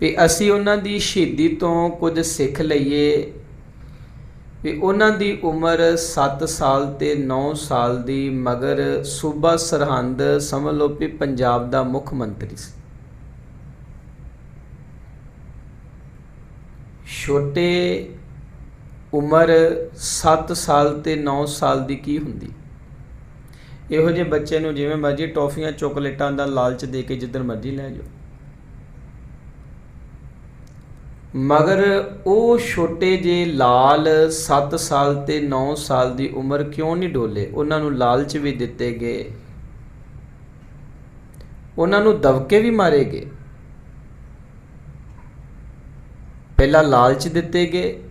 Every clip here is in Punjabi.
ਵੀ ਅਸੀਂ ਉਹਨਾਂ ਦੀ ਸ਼ਹੀਦੀ ਤੋਂ ਕੁਝ ਸਿੱਖ ਲਈਏ। ਵੀ ਉਹਨਾਂ ਦੀ ਉਮਰ 7 ਸਾਲ ਤੇ 9 ਸਾਲ ਦੀ, ਮਗਰ ਸੂਬਾ ਸਰਹੰਦ ਸਮਝ ਲਓ ਵੀ ਪੰਜਾਬ ਦਾ ਮੁੱਖ ਮੰਤਰੀ ਸੀ। ਛੋਟੇ ਉਮਰ 7 ਸਾਲ ਤੇ 9 ਸਾਲ ਦੀ ਕੀ ਹੁੰਦੀ? ਇਹੋ ਜਿਹੇ ਬੱਚੇ ਨੂੰ ਜਿਵੇਂ ਮਰਜ਼ੀ ਟੌਫੀਆਂ, ਚੋਕਲੇਟਾਂ ਦਾ ਲਾਲਚ ਦੇ ਕੇ ਜਿੱਧਰ ਮਰਜ਼ੀ ਲੈ ਜਾਓ। ਮਗਰ ਉਹ ਛੋਟੇ ਜੇ ਲਾਲ 7 ਸਾਲ ਤੇ 9 ਸਾਲ ਦੀ ਉਮਰ ਕਿਉਂ ਨਹੀਂ ਡੋਲੇ? ਉਹਨਾਂ ਨੂੰ ਲਾਲਚ ਵੀ ਦਿੱਤੇ ਗਏ। ਉਹਨਾਂ ਨੂੰ ਦਬਕੇ ਵੀ ਮਾਰੇ ਗਏ। ਪਹਿਲਾਂ ਲਾਲਚ ਦਿੱਤੇ ਗਏ,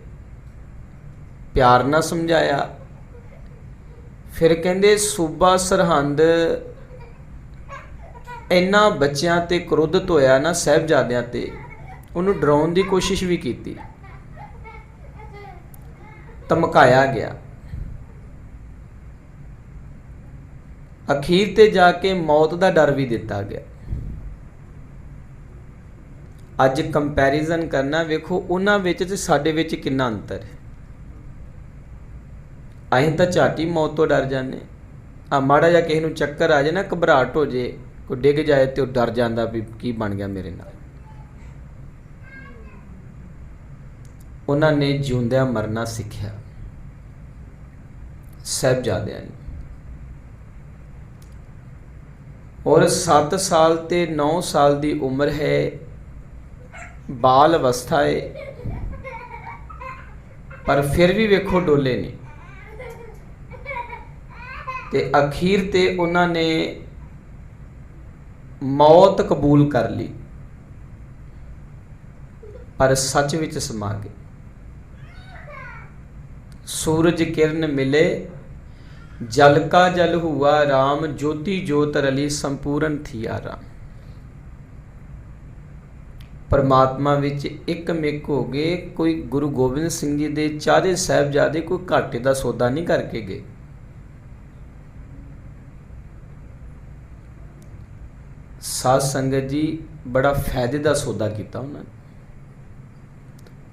ਪਿਆਰ ਨਾਲ ਸਮਝਾਇਆ। ਫਿਰ ਕਹਿੰਦੇ, ਸੂਬਾ ਸਰਹੰਦ ਇਹਨਾਂ ਬੱਚਿਆਂ ਤੇ ਕ੍ਰੋਧਿਤ ਹੋਇਆ ਨਾ ਸਹਿਬਜ਼ਾਦਿਆਂ ਤੇ। ਉਹਨੂੰ ਡਰਾਉਣ ਦੀ ਕੋਸ਼ਿਸ਼ ਵੀ ਕੀਤੀ। ਧਮਕਾਇਆ ਗਿਆ। ਅਖੀਰ ਤੇ ਜਾ ਕੇ ਮੌਤ ਦਾ ਡਰ ਵੀ ਦਿੱਤਾ ਗਿਆ। ਅੱਜ ਕੰਪੈਰੀਜ਼ਨ ਕਰਨਾ ਵੇਖੋ, ਉਹਨਾਂ ਵਿੱਚ ਤੇ ਸਾਡੇ ਵਿੱਚ ਕਿੰਨਾ ਅੰਤਰ ਹੈ। ਅਸੀਂ ਤਾਂ ਝਾਟੀ ਮੌਤ ਤੋਂ ਡਰ ਜਾਂਦੇ ਆ ਮਾੜਾ ਜਿਹਾ ਕਿਸੇ ਨੂੰ ਚੱਕਰ ਆ ਜਾਏ ਨਾ, ਘਬਰਾਹਟ ਹੋ ਜੇ ਕੋਈ ਡਿੱਗ ਜਾਏ ਤੇ ਉਹ ਡਰ ਜਾਂਦਾ ਵੀ ਕੀ ਬਣ ਗਿਆ ਮੇਰੇ ਨਾਲ। ਉਹਨਾਂ ਨੇ ਜਿਉਂਦਿਆਂ ਮਰਨਾ ਸਿੱਖਿਆ। ਸਹਿਬਜ਼ਾਦਿਆਂ ਨੇ। ਔਰ 7 ਸਾਲ ਤੇ 9 ਸਾਲ ਦੀ ਉਮਰ ਹੈ। ਬਾਲ ਅਵਸਥਾ ਹੈ ਪਰ ਫਿਰ ਵੀ ਵੇਖੋ ਡੋਲੇ ਨੇ। ਤੇ ਅਖੀਰ ਤੇ ਉਹਨਾਂ ਨੇ ਮੌਤ ਕਬੂਲ ਕਰ ਲਈ। ਪਰ ਸੱਚ ਵਿੱਚ ਸਮਾ ਗਏ। ਸੂਰਜ ਕਿਰਨ ਮਿਲੇ, ਜਲ ਕਾ ਜਲ ਹੁਆ RAM ਜੋਤੀ ਜੋਤ ਰਲੀ ਸੰਪੂਰਨ ਥੀਆ ਰਾਮ ਪਰਮਾਤਮਾ ਵਿੱਚ ਇੱਕ ਮਿਕ ਹੋ ਗਏ, ਕੋਈ ਗੁਰੂ ਗੋਬਿੰਦ ਸਿੰਘ ਜੀ ਦੇ, ਚਾਰੇ ਸਾਹਿਬਜ਼ਾਦੇ ਕੋਈ ਘਾਟੇ ਦਾ ਸੌਦਾ ਨਹੀਂ ਕਰਕੇ ਗਏ। ਸਾਧ ਸੰਗਤ ਜੀ ਬੜਾ ਫਾਇਦੇ ਦਾ ਸੌਦਾ ਕੀਤਾ ਉਹਨਾਂ ਨੇ।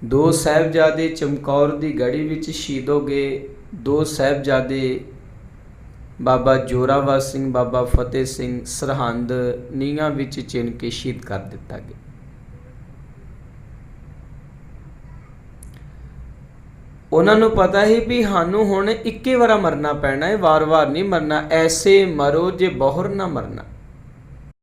ਦੋ ਸਾਹਿਬਜ਼ਾਦੇ ਚਮਕੌਰ ਦੀ ਗੜੀ ਵਿੱਚ ਸ਼ਹੀਦ ਹੋ ਗਏ। ਦੋ ਸਾਹਿਬਜ਼ਾਦੇ ਬਾਬਾ ਜੋਰਾਵਰ ਸਿੰਘ, ਬਾਬਾ ਫਤਿਹ ਸਿੰਘ, ਸਰਹੰਦ ਨੀਹਾਂ ਵਿੱਚ ਚਿਣ ਕੇ ਸ਼ਹੀਦ ਕਰ ਦਿੱਤਾ ਗਿਆ। ਉਹਨਾਂ ਨੂੰ ਪਤਾ ਹੈ ਵੀ ਸਾਨੂੰ ਹੁਣ ਇੱਕੇ ਵਾਰਾ ਮਰਨਾ ਪੈਣਾ ਹੈ। ਵਾਰ-ਵਾਰ ਨਹੀਂ ਮਰਨਾ। ਐਸੇ ਮਰੋ ਜੇ ਬਹੁਰ ਨਾ ਮਰਨਾ।